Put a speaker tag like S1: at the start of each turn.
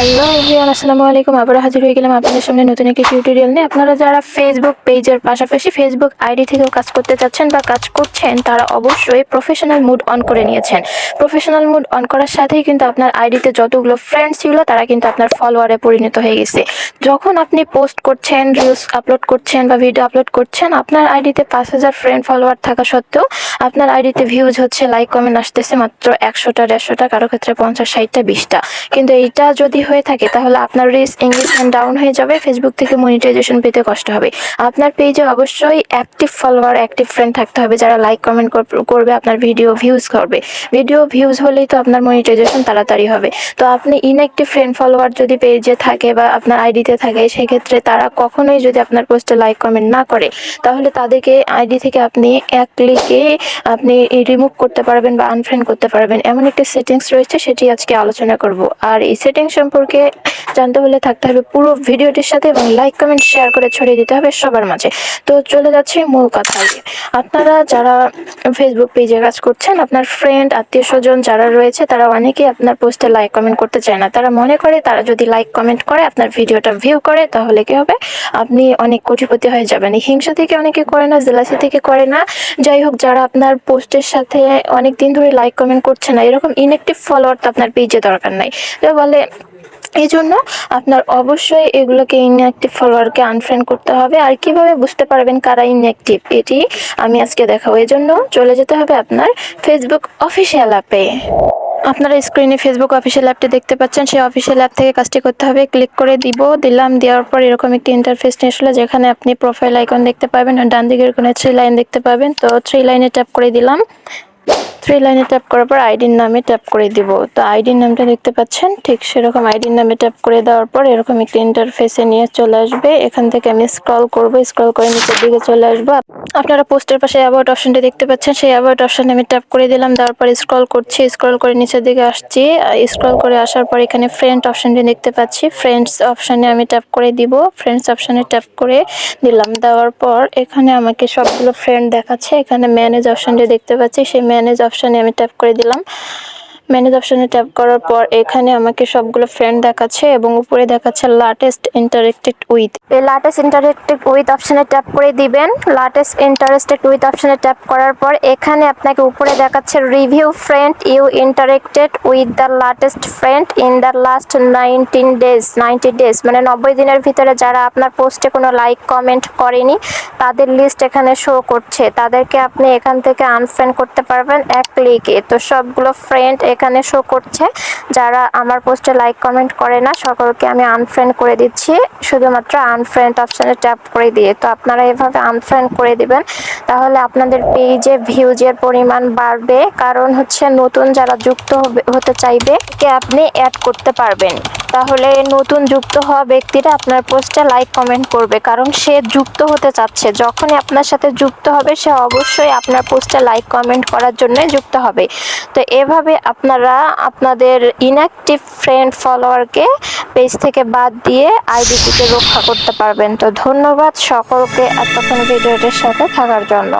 S1: Hello everyone, আসসালামু আলাইকুম। আবার হাজির হয়ে গেলাম আপনাদের সামনে নতুন একটি টিউটোরিয়াল নিয়ে। আপনারা যারা ফেসবুক পেজের পাশাপাশি ফেসবুক আইডি থেকেও কাজ করতে চাচ্ছেন বা কাজ করছেন, তারা অবশ্যই প্রফেশনাল মুড অন করে নিয়েছেন। প্রফেশনাল মুড অন করার সাথেই কিন্তু আপনার আইডিতে যতগুলো ফ্রেন্ডস ছিল, তারা কিন্তু আপনার ফলোয়ারে পরিণত হয়ে গেছে। যখন আপনি পোস্ট করছেন রিলস আপলোড করছেন বা ভিডিও আপলোড করছেন, আপনার আইডিতে পাঁচ হাজার ফ্রেন্ড ফলোয়ার থাকা সত্ত্বেও আপনার আইডিতে ভিউজ হচ্ছে লাইক কমেন্ট আসতেছে মাত্র একশোটা, দেড়শোটা, কারও ক্ষেত্রে পঞ্চাশ, ষাটটা, বিশটা। কিন্তু এইটা যদি হয়ে থাকে, তাহলে আপনার রিস এঙ্গেজমেন্ট ডাউন হয়ে যাবে ফেসবুক থেকে মনিটাইজেশন পেতে কষ্ট হবে। আপনার পেজে অবশ্যই অ্যাক্টিভ ফলোয়ার অ্যাক্টিভ ফ্রেন্ড থাকতে হবে, যারা লাইক কমেন্ট করবে, আপনার ভিডিও ভিউজ করবে। ভিডিও ভিউজ হলেই তো আপনার মনিটাইজেশন তাড়াতাড়ি হবে। তো আপনি ইনঅ্যাক্টিভ ফ্রেন্ড ফলোয়ার যদি পেজে থাকে বা আপনার আইডিতে থাকে, সেক্ষেত্রে তারা কখনোই যদি আপনার পোস্টে লাইক কমেন্ট না করে, তাহলে তাদেরকে আইডি থেকে আপনি এক ক্লিকে আপনি রিমুভ করতে পারবেন বা আনফ্রেন্ড করতে পারবেন। এমন একটি সেটিংস রয়েছে, সেটি আজকে আলোচনা করব। আর এই সেটিং সম্পর্কে জানতে হলে থাকতে হবে পুরো ভিডিওটির সাথে এবং লাইক কমেন্ট শেয়ার করে ছড়িয়ে দিতে হবে সবার মাঝে। তো চলে যাচ্ছে মূল কথায় আপনারা যারা ফেসবুক পেজে কাজ করছেন, আপনার ফ্রেন্ড আত্মীয় স্বজন যারা রয়েছে, তারা অনেকেই আপনার পোস্টে লাইক কমেন্ট করতে চায় না। তারা মনে করে তারা যদি লাইক কমেন্ট করে, আপনার ভিডিওটা ভিউ করে, তাহলে কি হবে? আপনি অনেক কোটিপতি হয়ে যাবেন। হিংসা থেকে অনেকে করে না জেলাসি থেকে করে না। যাই হোক, যারা আপনার পোস্টের সাথে অনেক দিন ধরে লাইক কমেন্ট করছে না, এরকম ইনএক্টিভ ফলোয়ার তো আপনার পেজে দরকার নাই। বলে এই জন্য আপনার অবশ্যই এগুলোকে ইনঅ্যাক্টিভ ফলোয়ারকে আনফ্রেন্ড করতে হবে। আর কীভাবে বুঝতে পারবেন কারা ইনঅ্যাক্টিভ এটি আমি আজকে দেখাবো। এই জন্য চলে যেতে হবে আপনার ফেসবুক অফিসিয়াল অ্যাপে আপনারা স্ক্রিনে ফেসবুক অফিসিয়াল অ্যাপটি দেখতে পাচ্ছেন। সেই অফিসিয়াল অ্যাপ থেকে কাজটি করতে হবে। ক্লিক করে দিব, দিলাম, দেওয়ার পর এরকম একটি ইন্টারফেস নিয়ে যেখানে আপনি প্রোফাইল আইকন দেখতে পাবেন। আর ডান দিকের কোনো থ্রি লাইন দেখতে পাবেন। তো থ্রি লাইনে ট্যাপ করে দিলাম। থ্রি লাইনে ট্যাপ করার পর আইডির নামে ট্যাপ করে দিব। তো আইডির নামটা দেখতে পাচ্ছেন? ঠিক সেরকম আইডির নামে ট্যাপ করে দেওয়ার পর এরকম একটি ইন্টারফেসে নিয়ে চলে আসবে। এখান থেকে আমি স্ক্রল করব স্ক্রল করে নিচের দিকে চলে আসব। আপনারা পোস্টের পাশে অ্যাবাউট অপশনটি দেখতে পাচ্ছেন। সেই অ্যাবাউট অপশনে আমি ট্যাপ করে দিলাম, দেওয়ার পর স্ক্রল করছি স্ক্রল করে নিচের দিকে আসছি। স্ক্রল করে আসার পর এখানে ফ্রেন্ড অপশনটি দেখতে পাচ্ছি। ফ্রেন্ডস অপশনে আমি ট্যাপ করে দিব। ফ্রেন্ডস অপশনে ট্যাপ করে দিলাম। দেওয়ার পর এখানে আমাকে সবগুলো ফ্রেন্ড দেখাচ্ছে। এখানে ম্যানেজ অপশনটি দেখতে পাচ্ছি। সেই ম্যানেজ অপশনে আমি ট্যাপ করে দিলাম। ম্যানেজ অপশনে ট্যাপ করার পর এখানে আমাকে সবগুলো ফ্রেন্ড দেখাচ্ছে এবং উপরে দেখাচ্ছে লাটেস্ট ইন্টারেক্টেড উইথ এই লাটেস্ট ইন্টারেক্টেড উইথ অপশনে ট্যাপ করে দিবেন। লাটেস্ট ইন্টারেস্টেড উইথ অপশনে ট্যাপ করার পর এখানে আপনাকে উপরে দেখাচ্ছে review friend you interacted with the latest friend in the last nineteen days ninety days মানে নব্বই দিনের ভিতরে যারা আপনার পোস্টে কোনো লাইক কমেন্ট করেনি, তাদের লিস্ট এখানে শো করছে। তাদেরকে আপনি এখান থেকে আনফ্রেন্ড করতে পারবেন এক ক্লিকে তো সবগুলো ফ্রেন্ড এখানে শো করছে। যারা আমার পোস্টে লাইক কমেন্ট করে না, সকলকে আমি আনফ্রেন্ড করে দিচ্ছি। শুধুমাত্র আনফ্রেন্ড অপশানে ট্যাপ করে দিয়ে। তো আপনারা এভাবে আনফ্রেন্ড করে দিবেন, তাহলে আপনাদের পেজে ভিউজের পরিমাণ বাড়বে। কারণ হচ্ছে নতুন যারা যুক্ত হতে চাইবে, কে আপনি অ্যাড করতে পারবেন। তাহলে নতুন যুক্ত হওয়া ব্যক্তিরা আপনার পোস্টে লাইক কমেন্ট করবে। কারণ সে যুক্ত হতে চাচ্ছে। যখনই আপনার সাথে যুক্ত হবে, সে অবশ্যই আপনার পোস্টে লাইক কমেন্ট করার জন্য যুক্ত হবে। তো এভাবে আপনারা আপনাদের ইনঅ্যাক্টিভ ফ্রেন্ড ফলোয়ারকে পেজ থেকে বাদ দিয়ে আইডিটিকে রক্ষা করতে পারবেন। তো ধন্যবাদ সকলকে, এতক্ষণ ভিডিওটির সাথে থাকার জন্য।